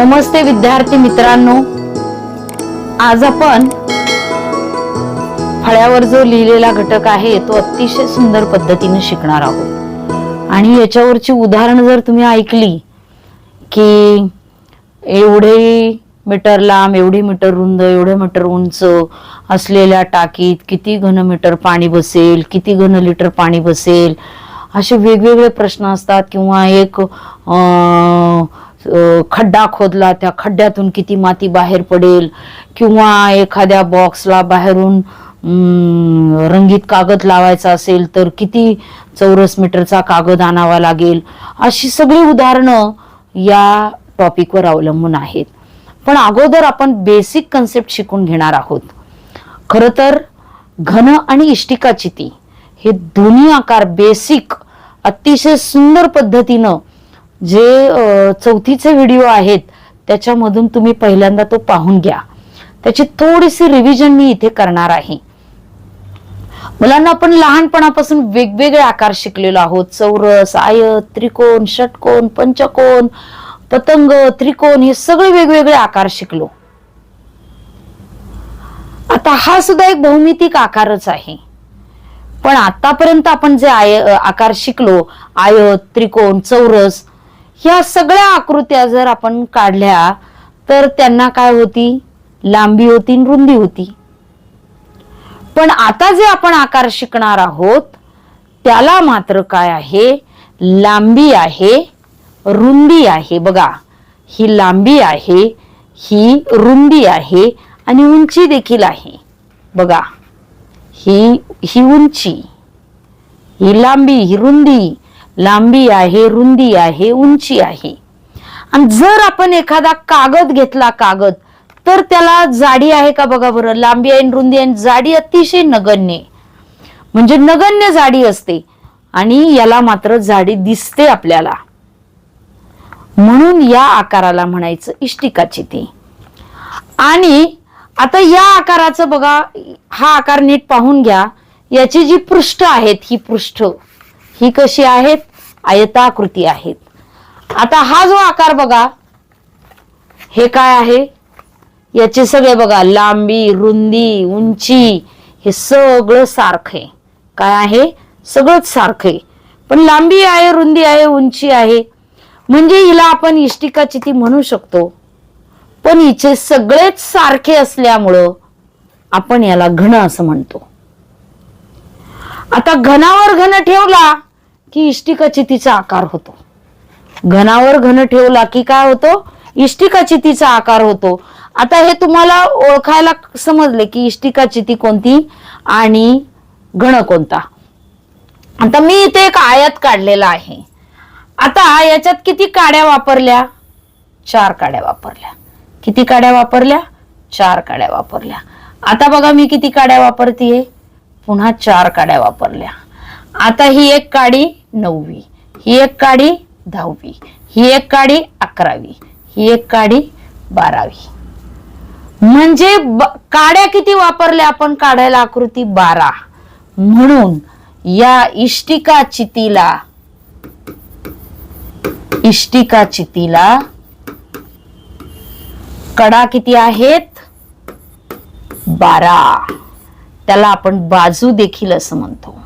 नमस्ते विद्यार्थी मित्रांनो. आज आपण फळ्यावर जो लिहिलेला घटक आहे तो अतिशय सुंदर पद्धतीने शिकणार आहोत. आणि याच्यावरची उदाहरणं जर तुम्ही ऐकली की एवढे मीटर लांब एवढी मीटर रुंद एवढे मीटर उंच असलेल्या टाकीत किती घन मीटर पाणी बसेल किती घन लिटर पाणी बसेल असे वेगवेगळे प्रश्न असतात किंवा एक अं, खड्डा खोदला त्या खड्ड्यातून किती माती बाहेर पडेल किंवा एखाद्या बॉक्सला बाहेरून रंगीत कागद लावायचा असेल तर किती चौरस मीटरचा कागद आणावा लागेल? अशी सगळी उदाहरणं या टॉपिकवर अवलंबून आहेत. पण अगोदर आपण बेसिक कन्सेप्ट शिकून घेणार आहोत. खर तर घन आणि इष्टिका चिती हे दोन्ही आकार बेसिक अतिशय सुंदर पद्धतीनं जे चौथीचे व्हिडिओ आहेत त्याच्यामधून तुम्ही पहिल्यांदा तो पाहून घ्या. त्याची थोडीशी रिव्हिजन मी इथे करणार आहे. मुलांना आपण लहानपणापासून वेगवेगळे आकार शिकलेलो आहोत. चौरस आयत त्रिकोण षटकोण पंचकोन पतंग त्रिकोण हे सगळे वेगवेगळे आकार शिकलो. आता हा सुद्धा एक भौमितिक आकारच आहे. पण आतापर्यंत आपण जे आय आकार शिकलो आयत त्रिकोण चौरस ह्या सगळ्या आकृत्या जर आपण काढल्या तर त्यांना काय होती? लांबी होती रुंदी होती. पण आता जे आपण आकार शिकणार आहोत त्याला मात्र काय आहे? लांबी आहे रुंदी आहे. बघा ही लांबी आहे ही रुंदी आहे आणि उंची देखील आहे. बघा ही ही उंची ही लांबी ही रुंदी लांबी आहे रुंदी आहे उंची आहे. आणि जर आपण एखादा कागद घेतला कागद तर त्याला जाडी आहे का बघा बरं? लांबी आहे रुंदी आहे आणि जाडी अतिशय नगण्य. म्हणजे नगण्य जाडी असते. आणि याला मात्र जाडी दिसते आपल्याला. म्हणून या आकाराला म्हणायचं इष्टिकाची ती. आणि आता या आकाराचं बघा हा आकार नीट पाहून घ्या. याची जी पृष्ठ आहेत ही पृष्ठ ही कशी आहेत? आयताकृती आहेत. आता हा जो आकार बघा हे काय आहे? याचे सगळे बघा लांबी रुंदी उंची हे सगळं सारखं आहे. काय आहे? सगळंच सारखं आहे. पण लांबी आहे रुंदी आहे उंची आहे. म्हणजे हिला आपण इष्टिका चिती म्हणू शकतो. पण हिचे सगळेच सारखे असल्यामुळं आपण याला घन असं म्हणतो. आता घनावर घन ठेवला की इष्टिकाची तिचा आकार होतो. घनावर घन ठेवला की काय होतो? इष्टिका चितीचा आकार होतो. आता हे तुम्हाला ओळखायला समजले की इष्टिका चिती कोणती आणि घन कोणता. आता मी इथे एक आयात काढलेला आहे. आता याच्यात किती काड्या वापरल्या? चार काड्या वापरल्या. किती काड्या वापरल्या? चार काड्या वापरल्या. आता बघा मी किती काड्या वापरतीये. पुन्हा चार काड्या वापरल्या. आता ही एक काडी नववी. ही एक काडी दहावी. ही एक काडी अकरावी. ही एक काडी बारावी. म्हणजे काड्या किती वापरल्या आपण? काढायला आकृती बारा. म्हणून या इष्टिका चितीला इष्टिका चितीला कडा किती आहेत? बारा. त्याला आपण बाजू देखील असं म्हणतो.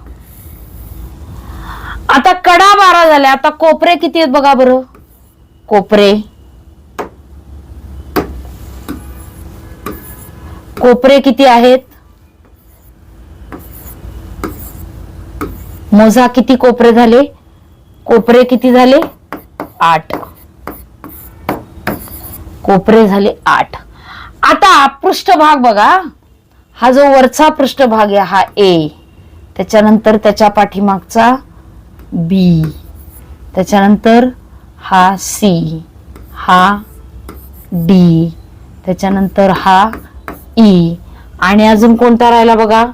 दहा बारा झाले. आता कोपरे किती आहेत बघा बरं. कोपरे. कोपरे किती आहेत? मोजा किती कोपरे झाले? कोपरे किती झाले? आठ. कोपरे झाले आठ. आता पृष्ठभाग बघा. हा जो वरचा पृष्ठभाग आहे हा ए त्याच्यानंतर त्याच्या पाठीमागचा बी त्याच्यानंतर हा सी हा डी त्याच्यानंतर हा ई आणि अजून कोणता राहिला बघा?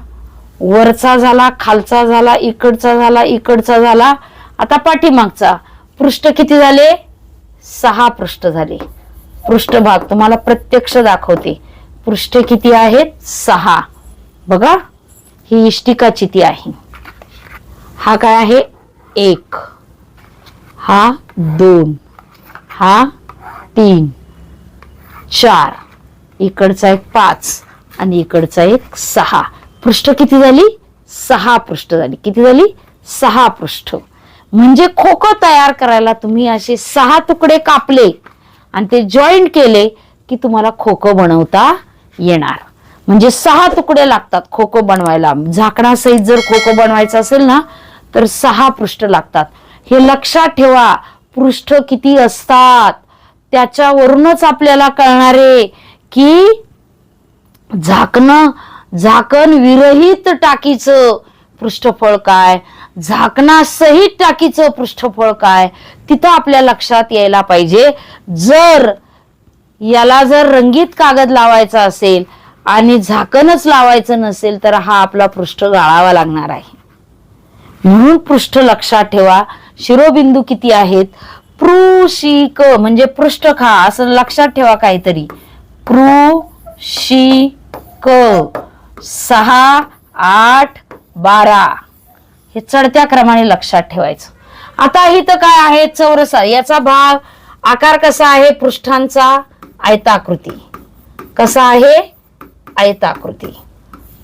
वरचा झाला खालचा झाला इकडचा झाला इकडचा झाला. आता पाठीमागचा. पृष्ठ किती झाले? सहा पृष्ठ झाले. पृष्ठभाग तुम्हाला प्रत्यक्ष दाखवते. पृष्ठ किती आहेत? सहा. बघा ही इष्टिका चिती आहे. हा काय आहे? एक. हा दोन. हा तीन. चार. इकडचा एक पाच आणि इकडचा एक सहा. पृष्ठ किती झाली? सहा पृष्ठ झाली. किती झाली? सहा पृष्ठ. म्हणजे खोखं तयार करायला तुम्ही असे सहा तुकडे कापले आणि ते जॉईंट केले की तुम्हाला खोखं बनवता येणार. म्हणजे सहा तुकडे लागतात खोखं बनवायला. झाकणासहित जर खोखं बनवायचं असेल ना तर सहा पृष्ठ लागतात. हे लक्षात ठेवा पृष्ठ किती असतात? त्याच्यावरूनच आपल्याला कळणारे की झाकणं झाकण विरहित टाकीचं पृष्ठफळ काय? झाकणासहित टाकीचं पृष्ठफळ काय? तिथं आपल्या लक्षात यायला पाहिजे. जर याला जर रंगीत कागद लावायचा असेल आणि झाकणच लावायचं नसेल तर हा आपला पृष्ठ गाळावा लागणार आहे. म्हणून पृष्ठ लक्षात ठेवा. शिरोबिंदू किती आहेत? पृशिक म्हणजे पृष्ठ खा असं लक्षात ठेवा काहीतरी. पृशिक सहा आठ बारा. हे चढत्या क्रमाने लक्षात ठेवायचं. आता इथं काय आहे? चौरसा याचा भाग आकार कसा आहे? पृष्ठांचा आयताकृती. कसा आहे? आयताकृती.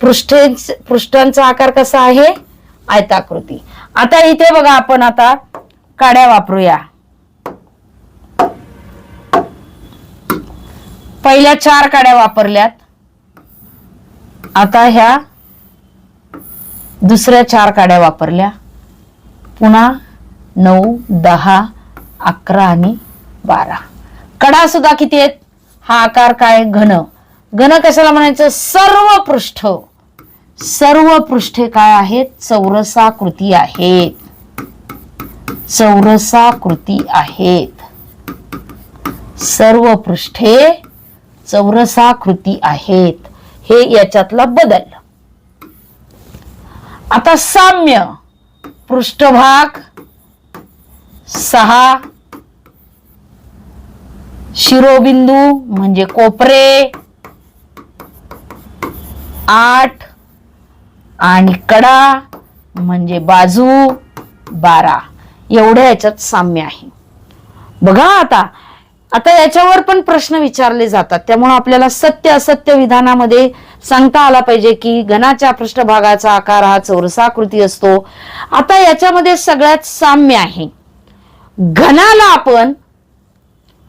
पृष्ठ पृष्ठांचा आकार कसा आहे? आयताकृती. आता इथे बघा आपण आता काड्या वापरूया. पहिल्या चार काड्या वापरल्यात. आता ह्या दुसऱ्या चार काड्या वापरल्या. पुन्हा नऊ दहा अकरा आणि बारा. कडा सुद्धा किती आहेत? हा आकार काय? घन. घन कशाला म्हणायचं? सर्व पृष्ठ सर्व पृष्ठे काय आहेत? चौरसाकृती आहेत. चौरसाकृती आहेत. सर्व पृष्ठे चौरसाकृती आहेत. हे याच्यातला बदल. आता साम्य पृष्ठभाग सहा. शिरोबिंदू म्हणजे कोपरे. आठ. आणि कडा म्हणजे बाजू बारा. एवढ्या याच्यात साम्य आहे. बघा आता. आता याच्यावर पण प्रश्न विचारले जातात. त्यामुळे आपल्याला सत्य असत्य विधानामध्ये सांगता आला पाहिजे की घनाच्या पृष्ठभागाचा आकार हा चौरसाकृती असतो. आता याच्यामध्ये सगळ्यात साम्य आहे. घनाला आपण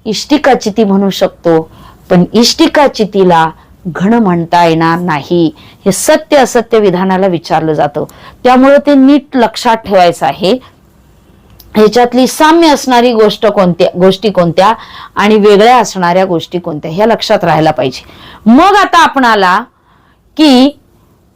इष्टिका चिती म्हणू शकतो. पण इष्टिका चितीला घन म्हणता येणार नाही. हे सत्य असत्य विधानाला विचारलं जातं. त्यामुळे ते नीट लक्षात ठेवायचं आहे. ह्याच्यातली साम्य असणारी गोष्ट कोणत्या गोष्टी कोणत्या आणि वेगळ्या असणाऱ्या गोष्टी कोणत्या ह्या लक्षात राहायला पाहिजे. मग आता आपणाला की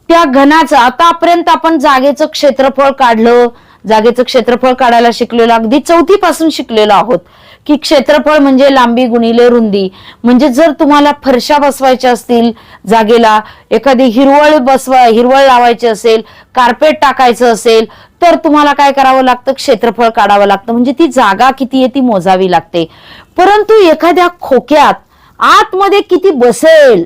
त्या घनाचं आतापर्यंत आपण जागेचं क्षेत्रफळ काढलं. जागेचं क्षेत्रफळ काढायला शिकलेलो अगदी चौथी पासून शिकलेलो आहोत. की क्षेत्रफळ म्हणजे लांबी गुणिले रुंदी. म्हणजे जर तुम्हाला फरशा बसवायच्या असतील जागेला एखादी हिरवळ बसवा हिरवळ लावायची असेल कार्पेट टाकायचं असेल तर तुम्हाला काय करावं लागतं? क्षेत्रफळ काढावं लागतं. म्हणजे ती जागा किती आहे ती मोजावी लागते. परंतु एखाद्या खोक्यात आतमध्ये किती बसेल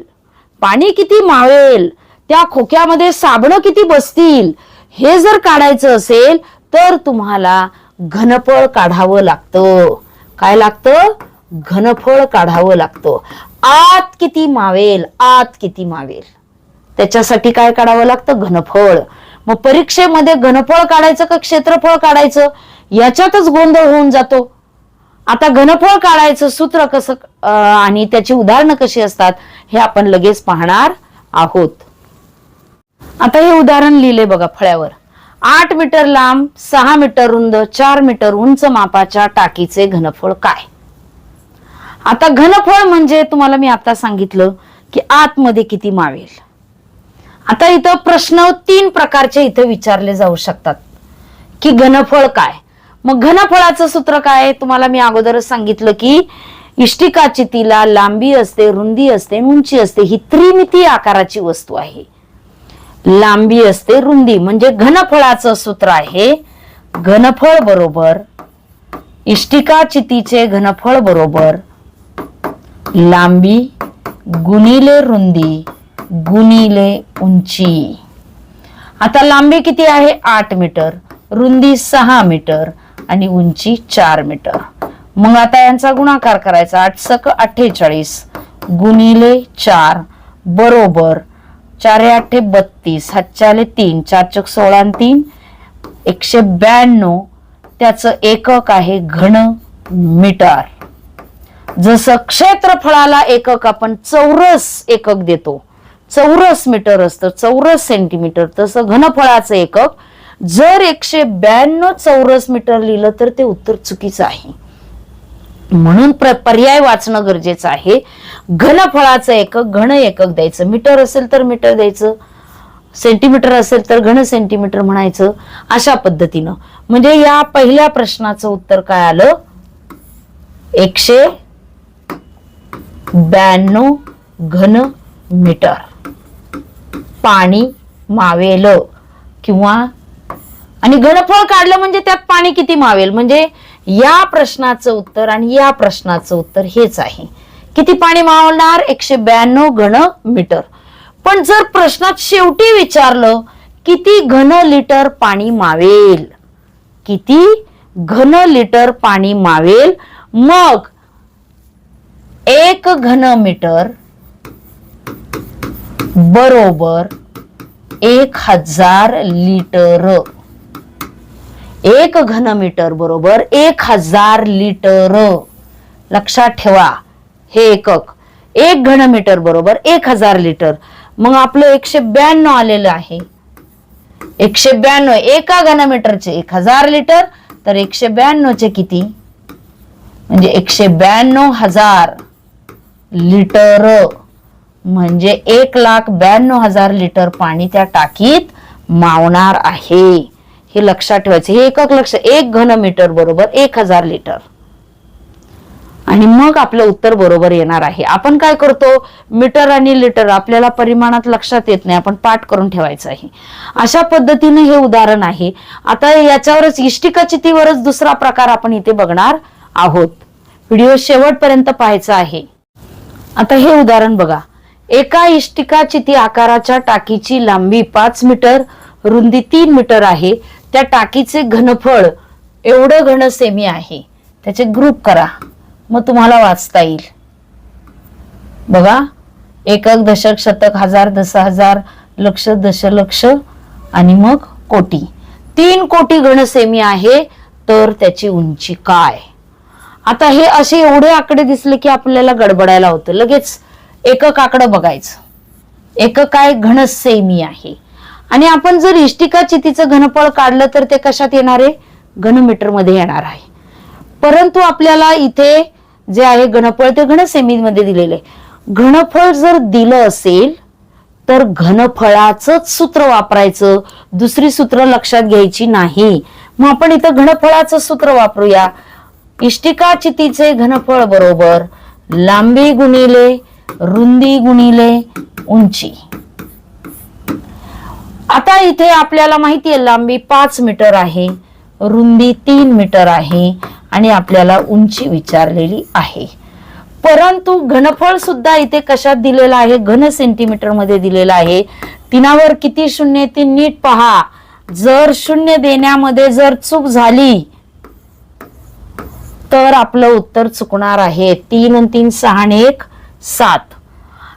पाणी किती मावेल त्या खोक्यामध्ये साबणं किती बसतील हे जर काढायचं असेल तर तुम्हाला घनफळ काढावं लागतं. काय लागतं? घनफळ काढावं लागतं. आत किती मावेल आत किती मावेल. त्याच्यासाठी काय काढावं लागतं? घनफळ. मग परीक्षेमध्ये घनफळ काढायचं का क्षेत्रफळ काढायचं? याच्यातच गोंधळ होऊन जातो. आता घनफळ काढायचं सूत्र कसं आणि त्याची उदाहरणं कशी असतात हे आपण लगेच पाहणार आहोत. आता हे उदाहरण लिहिले बघा फळ्यावर. आठ मीटर लांब सहा मीटर रुंद चार मीटर उंच मापाच्या टाकीचे घनफळ काय? आता घनफळ म्हणजे तुम्हाला मी आता सांगितलं की आतमध्ये किती मावेल. आता इथं प्रश्न तीन प्रकारचे इथं विचारले जाऊ शकतात. की घनफळ काय? मग घनफळाचं सूत्र काय? तुम्हाला मी अगोदरच सांगितलं की इष्टिका चितीला लांबी असते रुंदी असते उंची असते ही त्रिमिती आकाराची वस्तू आहे. लांबी असते रुंदी. म्हणजे घनफळाचं सूत्र आहे. घनफळ बरोबर इष्टिका चितीचे घनफळ बरोबर लांबी गुणिले रुंदी गुणिले उंची. आता लांबी किती आहे? आठ मीटर. रुंदी सहा मीटर आणि उंची चार मीटर. मग आता यांचा गुणाकार करायचा. आठ सक अठ्ठेचाळीस गुणिले चार बरोबर चार आठे बत्तीस हातच्याले तीन चार चक सोळा तीन. एकशे ब्याण्णव त्याचं एकक आहे घन मीटर. जसं क्षेत्रफळाला एकक आपण चौरस एकक देतो. चौरस मीटर असतं चौरस सेंटीमीटर तसं घनफळाचं एकक. जर एकशे ब्याण्णव चौरस मीटर लिहिलं तर ते उत्तर चुकीचं आहे. म्हणून पर्याय वाचणं गरजेचं आहे. घनफळाचं एकक घन एकक द्यायचं. मीटर असेल तर मीटर द्यायचं. सेंटीमीटर असेल तर घन सेंटीमीटर म्हणायचं. अशा पद्धतीनं. म्हणजे या पहिल्या प्रश्नाचं उत्तर काय आलं? एकशे ब्याण्णव घन मीटर. पाणी मावेल. किंवा आणि घनफळ काढलं म्हणजे त्यात पाणी किती मावेल? म्हणजे या प्रश्नाचं उत्तर आणि या प्रश्नाचं उत्तर हेच आहे. किती पाणी मावणार? एकशे ब्याण्णव घन मीटर. पण जर प्रश्नात शेवटी विचारलं किती घन लिटर पाणी मावेल? किती घन लिटर पाणी मावेल? मग एक घन मीटर बरोबर एक हजार लिटर. एक घन मीटर बरोबर एक हजार लिटर. लक्षात ठेवा हे एकक. एक घन मीटर बरोबर एक हजार लिटर. मग आपलं एकशे ब्याण्णव आलेलं आहे. एकशे ब्याण्णव एका घनमीटरचे एक हजार लिटर तर एकशे ब्याण्णवचे किती? म्हणजे एकशे ब्याण्णव हजार लिटर. म्हणजे एक लाख ब्याण्णव हजार लिटर पाणी त्या टाकीत मावणार आहे. हे लक्षात ठेवायचं. हे एकक लक्ष एक घन मीटर बरोबर एक हजार लिटर. आणि मग आपलं उत्तर बरोबर येणार आहे. आपण काय करतो? मीटर आणि लिटर आपल्याला परिमाणात लक्षात येत नाही. आपण पाठ करून ठेवायचं आहे. अशा पद्धतीने हे उदाहरण आहे. आता याच्यावरच इष्टिका चितीवरच दुसरा प्रकार आपण इथे बघणार आहोत. व्हिडिओ शेवटपर्यंत पाहायचा आहे. आता हे उदाहरण बघा. एका इष्टिका चिती आकाराच्या टाकीची लांबी पाच मीटर रुंदी तीन मीटर आहे. त्या टाकीचे घनफळ एवढं घन सेमी आहे त्याचे ग्रुप करा. मग तुम्हाला वाचता येईल. बघा एकक दशक शतक हजार दस हजार लक्ष दशलक्ष आणि मग कोटी. तीन कोटी घन सेमी आहे तर त्याची उंची काय? आता हे असे एवढे आकडे दिसले की आपल्याला गडबडायला होतं. लगेच एकक आकडं बघायचं. एकक काय? घन सेमी आहे. आणि आपण जर इष्टिका चितीचं घनफळ काढलं तर ते कशात येणार आहे? घनमीटरमध्ये येणार आहे. परंतु आपल्याला इथे जे आहे घनफळ ते घन सेमी मध्ये दिलेलं आहे. घनफळ जर दिलं असेल तर घनफळाचंच सूत्र वापरायचं. दुसरी सूत्र लक्षात घ्यायची नाही. मग आपण इथं घनफळाचं सूत्र वापरूया. इष्टिका चितीचे घनफळ बरोबर लांबी गुणिले रुंदी गुणिले उंची. आता इथे आपल्याला माहिती आहे लांबी पाच मीटर आहे रुंदी तीन मीटर आहे आणि आपल्याला उंची विचारलेली आहे. परंतु घनफळ सुद्धा इथे कशात दिलेलं आहे? घन सेंटीमीटरमध्ये दिलेलं आहे. तिनावर किती शून्य ते नीट पहा. जर शून्य देण्यामध्ये जर चूक झाली तर आपलं उत्तर चुकणार आहे. तीन आणि तीन सहा आणि एक सात.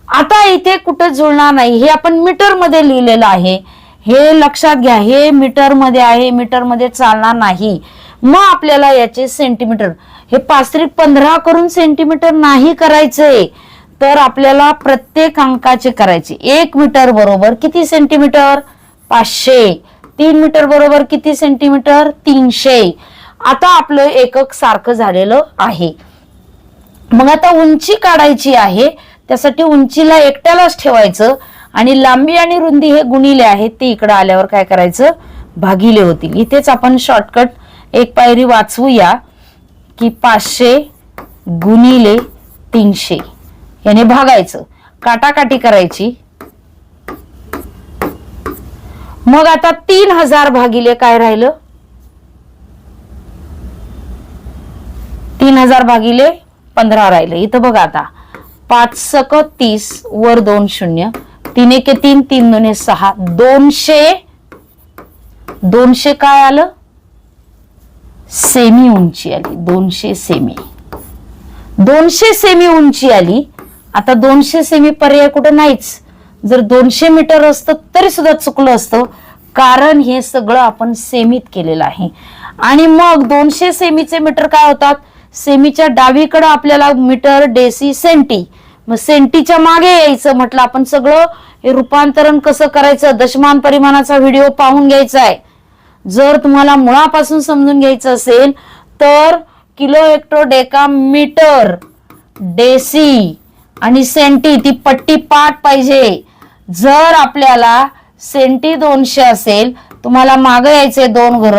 आता इथे कुठं जुळणार नाही? हे आपण मीटरमध्ये लिहिलेलं आहे. हे लक्षात घ्या हे मीटरमध्ये आहे मीटरमध्ये चालणार नाही. मग आपल्याला याचे सेंटीमीटर हे पाच त्रिक पंधरा करून सेंटीमीटर नाही करायचे तर आपल्याला प्रत्येक अंकाचे करायचे. एक मीटर बरोबर किती सेंटीमीटर पाचशे. तीन मीटर बरोबर किती सेंटीमीटर तीनशे. आता आपलं एकक सारखं झालेलं आहे. मग आता उंची काढायची आहे त्यासाठी उंचीला एकट्यालाच ठेवायचं. आणि लांबी आणि रुंदी हे गुणिले आहेत ते इकडे आल्यावर काय करायचं? भागिले होतील. इथेच आपण शॉर्टकट एक पायरी वाचवूया की पाचशे गुणिले तीनशे. याने भागायचं. काटाकाटी करायची. मग आता तीन हजार भागिले काय राहिलं? तीन हजार भागिले पंधरा राहिलं. इथं बघा आता. पाच सक तीस वर दोन शून्य. तीन एके तीन तीन दोन सहा. दोनशे दोनशे काय आलं? सेमी उंची आली. दोनशे सेमी. दोनशे सेमी उंची आली. आता दोनशे सेमी पर्याय कुठं नाहीच. जर दोनशे मीटर असतं तरी सुद्धा चुकलं असतं. कारण हे सगळं आपण सेमीत केलेलं आहे. आणि मग दोनशे सेमीचे मीटर काय होतात? सेमीच्या डावीकडं आपल्याला मीटर डेसी सेंटी. मग सेंटीच्या मागे यायचं म्हटलं आपण सगळं हे रूपांतरण कसं करायचं? दशमान परिमाणाचा व्हिडिओ पाहून घ्यायचा आहे. जर तुम्हाला मुळापासून समजून घ्यायचं असेल तर kilo hecto deca metre deci आणि सेंटी ती पट्टी पाठ पाहिजे. जर आपल्याला सेंटी दोनशे असेल तुम्हाला मागे यायचे दोन घर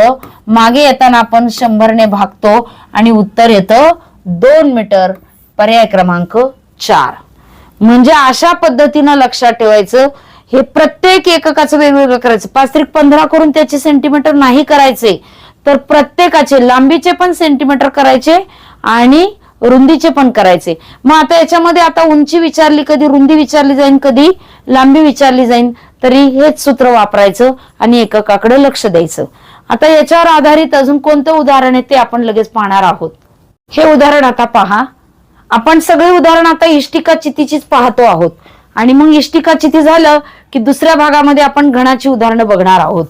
मागे येताना आपण शंभरने भागतो आणि उत्तर येतं दोन मीटर पर्याय क्रमांक चार. म्हणजे अशा पद्धतीनं लक्षात ठेवायचं हे प्रत्येक एककाचं वेगवेगळं करायचं. पाच त्रिक पंधरा करून त्याचे सेंटीमीटर नाही करायचे तर प्रत्येकाचे लांबीचे पण सेंटीमीटर करायचे आणि रुंदीचे पण करायचे. मग आता याच्यामध्ये आता उंची विचारली कधी रुंदी विचारली जाईल कधी लांबी विचारली जाईल तरी हेच सूत्र वापरायचं आणि एककाकडे लक्ष द्यायचं. आता याच्यावर आधारित अजून कोणतं उदाहरण आहे ते आपण लगेच पाहणार आहोत. हे उदाहरण आता पहा. आपण सगळे उदाहरण आता इष्टिका चितीचीच पाहतो आहोत. आणि मग इष्टिका चिती झालं की दुसऱ्या भागामध्ये आपण घणाची उदाहरणं बघणार आहोत.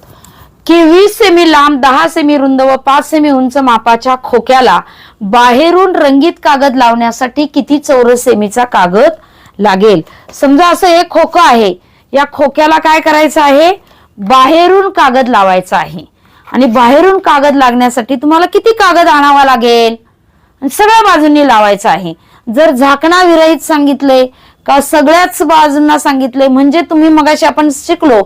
की वीस सेमी लांब दहा सेमी रुंद व पाच सेमी उंच मापाच्या खोक्याला बाहेरून रंगीत कागद लावण्यासाठी किती चौरस सेमीचा कागद लागेल? समजा असं एक खोकं आहे. या खोक्याला काय करायचं आहे? बाहेरून कागद लावायचा आहे. आणि बाहेरून कागद लागण्यासाठी तुम्हाला किती कागद आणावा लागेल? सगळ्या बाजूंनी लावायचं आहे. जर झाकणा विरहित सांगितले का सगळ्याच बाजूंना सांगितले म्हणजे तुम्ही मगाशी आपण शिकलो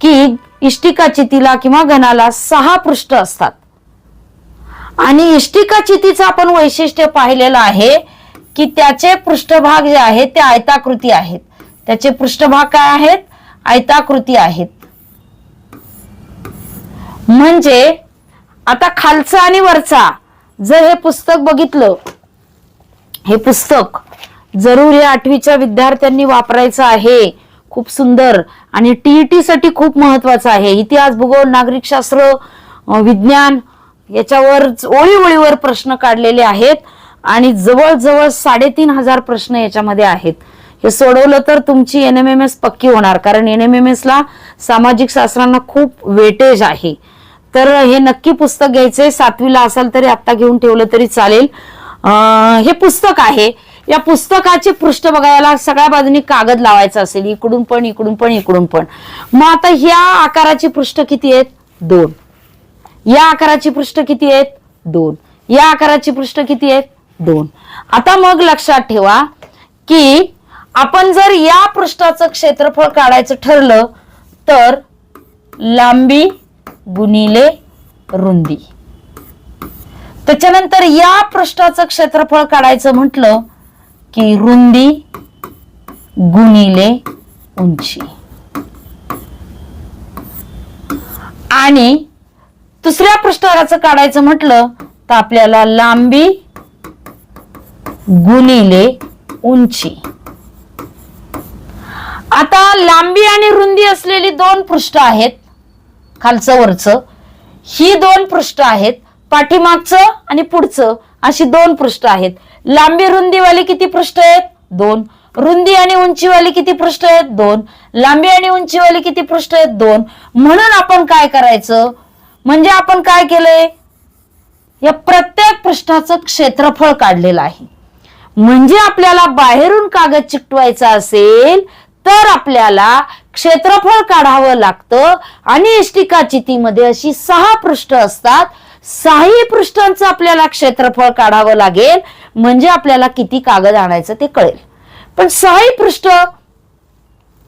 की इष्टिका चितीला किंवा घनाला सहा पृष्ठ असतात. आणि इष्टिका चितीचं आपण वैशिष्ट्य पाहिलेलं आहे की त्याचे पृष्ठभाग जे आहेत ते आयताकृती आहेत. त्याचे पृष्ठभाग काय आहेत? आयताकृती आहेत. म्हणजे आता खालचा आणि वरचा जर हे पुस्तक बघितलं हे पुस्तक जरूर हे आठवीच्या विद्यार्थ्यांनी वापरायचं आहे. खूप सुंदर आणि टीईटी साठी खूप महत्वाचं आहे. इतिहास भूगोल नागरिकशास्त्र शास्त्र विज्ञान याच्यावर ओळी ओळीवर प्रश्न काढलेले आहेत आणि जवळजवळ साडेतीन हजार प्रश्न याच्यामध्ये आहेत. हे सोडवलं तर तुमची एन एम एम एस पक्की होणार कारण एन एम एम एस ला सामाजिक शास्त्रांना खूप वेटेज आहे. तर हे नक्की पुस्तक घ्यायचंय. सातवीला असाल तरी आता घेऊन ठेवलं तरी चालेल. हे पुस्तक आहे. या पुस्तकाचे पृष्ठ बघायला सगळ्या बाजूनी कागद लावायचा असेल. इकडून पण इकडून पण इकडून पण. मग आता ह्या आकाराची पृष्ठ किती आहेत? दोन. या आकाराची पृष्ठ किती आहेत? दोन. या आकाराची पृष्ठ किती आहेत? दोन. आता मग लक्षात ठेवा की आपण जर या पृष्ठाचं क्षेत्रफळ काढायचं ठरलं तर लांबी गुणिले रुंदी. त्याच्यानंतर या पृष्ठाचं क्षेत्रफळ काढायचं म्हटलं की रुंदी गुणिले उंची. आणि दुसऱ्या पृष्ठभागाचं काढायचं म्हटलं तर आपल्याला लांबी गुणिले उंची. आता लांबी आणि रुंदी असलेली दोन पृष्ठ आहेत खालचं वरचं ही दोन पृष्ठ आहेत पाठीमागचं आणि पुढचं अशी दोन पृष्ठ आहेत. लांबी रुंदीवाली किती पृष्ठ आहेत? दोन. रुंदी आणि उंचीवाली किती पृष्ठ आहेत? दोन. लांबी आणि उंचीवाली किती पृष्ठ आहेत? दोन. म्हणून आपण काय करायचं? म्हणजे आपण काय केलंय? या प्रत्येक पृष्ठाचं क्षेत्रफळ काढलेलं आहे. म्हणजे आपल्याला बाहेरून कागद चिकटवायचा असेल तर आपल्याला क्षेत्रफळ काढावं लागतं आणि इष्टिका चितीमध्ये अशी सहा पृष्ठ असतात सहाही पृष्ठांचं आपल्याला क्षेत्रफळ काढावं लागेल. म्हणजे आपल्याला किती कागद आणायचं ते कळेल. पण साही पृष्ठ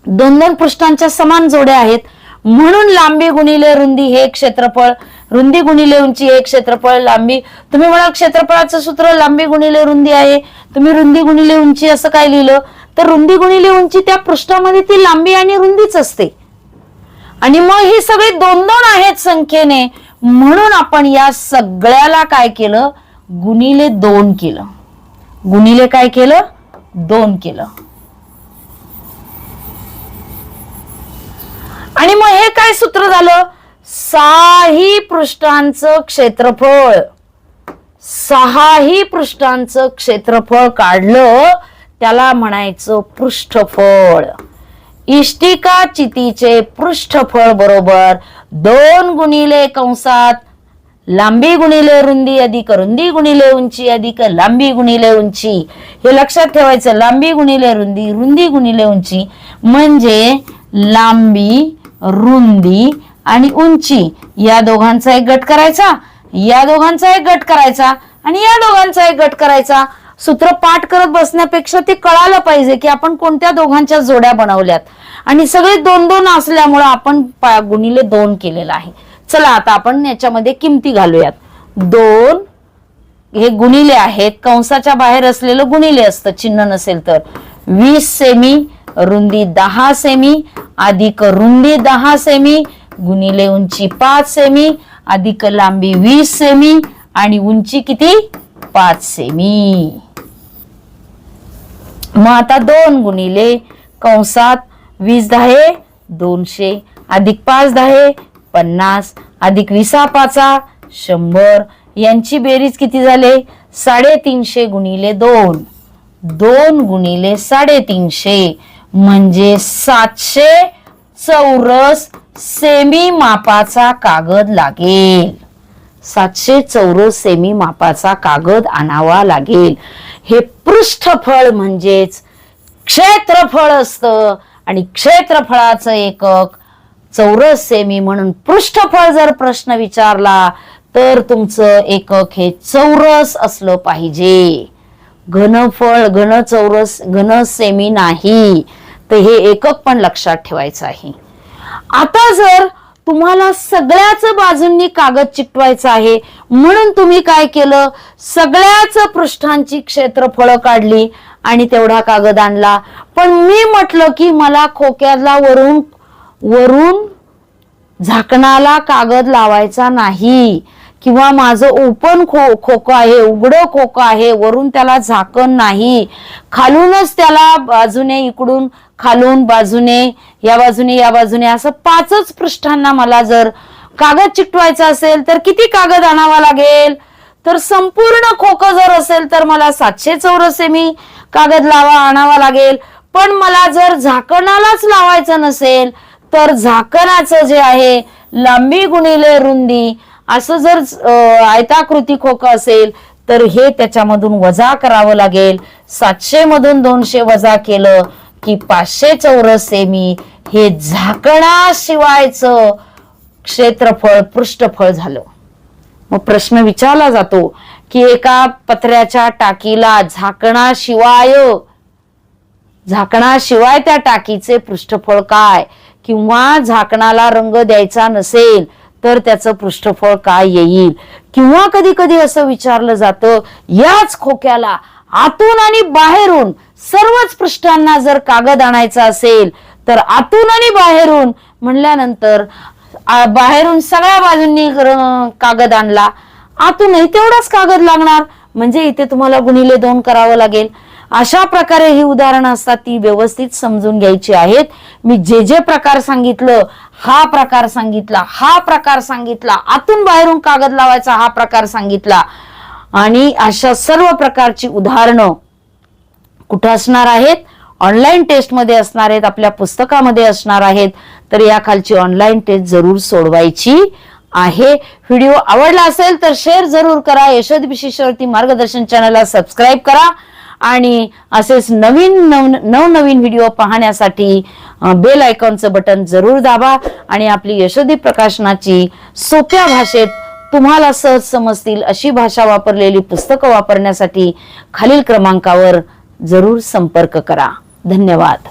दोन दोन पृष्ठांच्या समान जोड्या आहेत. म्हणून लांबी गुणिले रुंदी हे क्षेत्रफळ रुंदी गुणिले उंची हे क्षेत्रफळ लांबी तुम्ही म्हणाल क्षेत्रफळाचं सूत्र लांबी गुणिले रुंदी आहे. तुम्ही रुंदी गुणिले उंची असं काय लिहिलं? तर रुंदी गुणिले उंची त्या पृष्ठामध्ये ती लांबी आणि रुंदीच असते. आणि मग ही सगळे दोन दोन आहेत संख्येने. म्हणून आपण या सगळ्याला काय केलं? गुणिले दोन केलं. गुणिले काय केलं? दोन केलं. आणि मग हे काय सूत्र झालं? सहाही पृष्ठांचं क्षेत्रफळ. सहाही पृष्ठांचं क्षेत्रफळ काढलं त्याला म्हणायचं पृष्ठफळ. इष्टिका चितीचे पृष्ठफळ बरोबर दोन गुणिले कंसात लांबी गुणिले रुंदी अधिक रुंदी गुणिले उंची अधिक लांबी गुणिले उंची. हे लक्षात ठेवायचं लांबी गुणिले रुंदी रुंदी गुणिले उंची म्हणजे लांबी रुंदी आणि उंची. या दोघांचा एक गट करायचा या दोघांचा एक गट करायचा आणि या दोघांचा एक गट करायचा. सूत्र पाठ करत बसण्यापेक्षा ते कळालं पाहिजे की आपण कोणत्या दोघांच्या जोड्या बनवल्यात. आणि सगळे दोन दोन असल्यामुळं आपण गुणिले दोन केलेलं आहे. चला आता आपण याच्यामध्ये किमती घालूयात. दोन हे गुणिले आहेत कंसाच्या बाहेर असलेलं गुणिले असतं चिन्ह नसेल तर. वीस सेमी रुंदी दहा सेमी अधिक रुंदी दहा सेमी गुणिले उंची पाच सेमी अधिक लांबी वीस सेमी आणि उंची किती? पाच सेमी. मग आता दोन गुणिले कंसात वीस दहा दोनशे. अधिक पाच दहा पन्नास. अधिक विसा पाचा शंभर. यांची बेरीज किती झाले? साडेतीनशे गुणिले दोन. दोन गुणिले साडेतीनशे. म्हणजे सातशे चौरस सेमी मापाचा कागद लागेल. सातशे चौरस सेमी मापाचा कागद आणावा लागेल. हे पृष्ठफळ म्हणजेच क्षेत्रफळ असतं. आणि क्षेत्रफळाचं एकक चौरस सेमी म्हणून पृष्ठफळ जर प्रश्न विचारला तर तुमचं एकक हे चौरस असलं पाहिजे. घनफळ घन चौरस घन सेमी नाही. तर हे एकक पण लक्षात ठेवायचं आहे. आता जर तुम्हाला सगळ्याच बाजूंनी कागद चिकटवायचा आहे म्हणून तुम्ही काय केलं? सगळ्याच पृष्ठांची क्षेत्रफळ काढली. आणि तेवढा कागद आणला. पण मी म्हटलं की मला खोक्याला वरून वरून झाकणाला कागद लावायचा नाही. किंवा माझं ओपन खो खोकं आहे उघडं खोकं आहे वरून त्याला झाकण नाही. खालूनच त्याला बाजूने इकडून खालून बाजूने या बाजूने या बाजूने असं पाचच पृष्ठांना मला जर कागद चिकटवायचा असेल तर किती कागद आणावा लागेल? तर संपूर्ण खोकं जर असेल तर मला सातशे चौरस मी. कागद लावा आणावा लागेल. पण मला जर झाकणालाच लावायचं नसेल तर झाकणाचं जे आहे लांबी गुणिले रुंदी असं जर आयताकृती खोकं असेल तर हे त्याच्यामधून वजा करावं लागेल. सातशे मधून दोनशे वजा केलं की पाचशे चौरस सेमी हे झाकणाशिवायचं क्षेत्रफळ पृष्ठफळ झालं. मग प्रश्न विचारला जातो की एका पत्र्याच्या टाकीला झाकणाशिवाय झाकणाशिवाय त्या टाकीचे पृष्ठफळ काय? किंवा झाकणाला रंग द्यायचा नसेल तर त्याचं पृष्ठफळ काय येईल? किंवा कधी कधी असं विचारलं जातं याच खोक्याला आतून आणि बाहेरून सर्वच पृष्ठांना जर कागद आणायचा असेल तर आतून आणि बाहेरून म्हणल्यानंतर बाहेरून सगळ्या बाजूंनी कागद आणला. आतूनही तेवढाच कागद लागणार. म्हणजे इथे तुम्हाला गुणिले दोन करावं लागेल. अशा प्रकारे ही उदाहरणं असतात ती व्यवस्थित समजून घ्यायची आहेत. मी जे जे प्रकार सांगितलं हा प्रकार सांगितला हा प्रकार सांगितला आतून बाहेरून कागद लावायचा हा प्रकार सांगितला. आणि अशा सर्व प्रकारची उदाहरणं कुठं असणार आहेत? ऑनलाईन टेस्टमध्ये असणार आहेत आपल्या पुस्तकामध्ये असणार आहेत. तर या खालची ऑनलाईन टेस्ट जरूर सोडवायची. आहे. व्हिडिओ आवडला असेल तर शेअर जरूर करा. यशोद विशेषवरती मार्गदर्शन चॅनलला सबस्क्राईब करा. आणि असेच नवीन नव नवनवीन व्हिडिओ पाहण्यासाठी बेल आयकॉनचं बटन जरूर दाबा. आणि आपली यशोदी प्रकाशनाची सोप्या भाषेत तुम्हाला सहज समजतील अशी भाषा वापरलेली पुस्तकं वापरण्यासाठी खालील क्रमांकावर जरूर संपर्क करा. धन्यवाद.